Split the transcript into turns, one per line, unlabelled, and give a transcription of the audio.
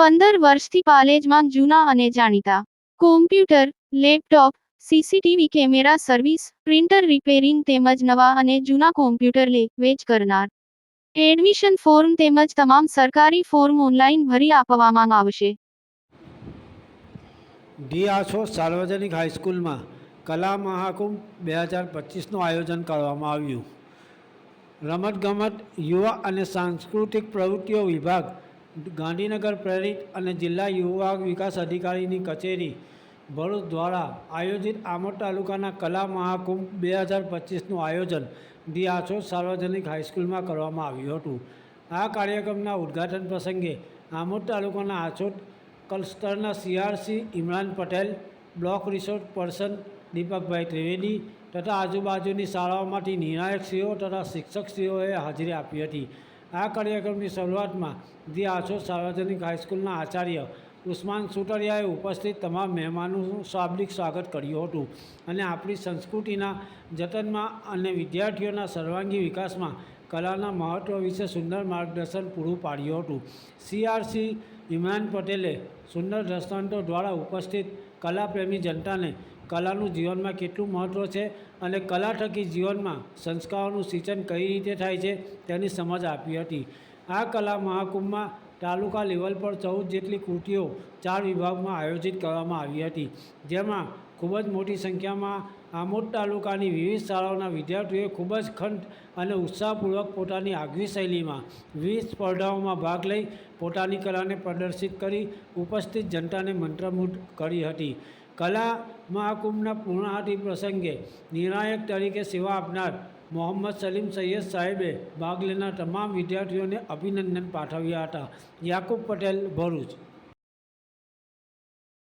પંદર વર્ષથી પાલેજમાં જૂના અને જાણીતા. Computer laptop CCTV camera service printer repairing તેમજ નવા અને જૂના કોમ્પ્યુટર લે, વેચ કરનાર. એડમિશન ફોર્મ તેમજ તમામ સરકારી ફોર્મ ઓનલાઈન ભરી આપવામાં આવશે.
ડી આસો સાર્વજનિક હાઈસ્કૂલમાં કલા મહાકુંભ બે હજાર પચીસનું આયોજન કરવામાં આવ્યું. રમતગમત, યુવા અને સાંસ્કૃતિક પ્રવૃત્તિઓ વિભાગ ગાંધીનગર પ્રેરિત અને જિલ્લા યુવા વિકાસ અધિકારીની કચેરી ભરૂચ દ્વારા આયોજિત આમોદ તાલુકાના કલા મહાકુંભ બે હજાર પચીસનું આયોજન ધી આસો સાર્વજનિક હાઈસ્કૂલમાં કરવામાં આવ્યું હતું. આ કાર્યક્રમના ઉદ્ઘાટન પ્રસંગે આમોદ તાલુકાના Achhod ક્લસ્ટરના CRC Imran Patel, block resource person Deepakbhai Trivedi તથા આજુબાજુની શાળાઓમાંથી નિર્ણાયકશ્રીઓ તથા શિક્ષકશ્રીઓએ હાજરી આપી હતી. આ કાર્યક્રમની શરૂઆતમાં ધી આછોદ સાર્વજનિક હાઈસ્કૂલના આચાર્ય ઉસ્માન સુતરિયાએ ઉપસ્થિત તમામ મહેમાનોનું શાબ્દિક સ્વાગત કર્યું હતું અને આપણી સંસ્કૃતિના જતનમાં અને વિદ્યાર્થીઓના સર્વાંગી વિકાસમાં કલાના મહત્ત્વ વિશે સુંદર માર્ગદર્શન પૂરું પાડ્યું હતું. સીઆરસી ઇમરાન પટેલે સુંદર દ્રષ્ટાંતો દ્વારા ઉપસ્થિત કલાપ્રેમી જનતાને કલાનું જીવનમાં કેટલું મહત્ત્વ છે અને કલા થકી જીવનમાં સંસ્કારોનું સિંચન કઈ રીતે થાય છે તેની સમજ આપી હતી. આ કલા મહાકુંભમાં તાલુકા લેવલ પર ચૌદ જેટલી કૃતિઓ ચાર વિભાગમાં આયોજિત કરવામાં આવી હતી. જેમાં ખૂબ જ મોટી સંખ્યામાં આમોદ તાલુકાની વિવિધ શાળાઓના વિદ્યાર્થીઓએ ખૂબ જ ખંત અને ઉત્સાહપૂર્વક પોતાની આગવી શૈલીમાં વિવિધ સ્પર્ધાઓમાં ભાગ લઈ પોતાની કલાને પ્રદર્શિત કરી ઉપસ્થિત જનતાને મંત્રમુગ્ધ કરી હતી. કલા મહાકુંભના પૂર્ણાહતિ પ્રસંગે નિર્ણાયક તરીકે સેવા આપનાર મોહમ્મદ સલીમ સૈયદ સાહેબે ભાગ લેનાર તમામ વિદ્યાર્થીઓને અભિનંદન પાઠવ્યા હતા. યાકુબ પટેલ ભરૂચ.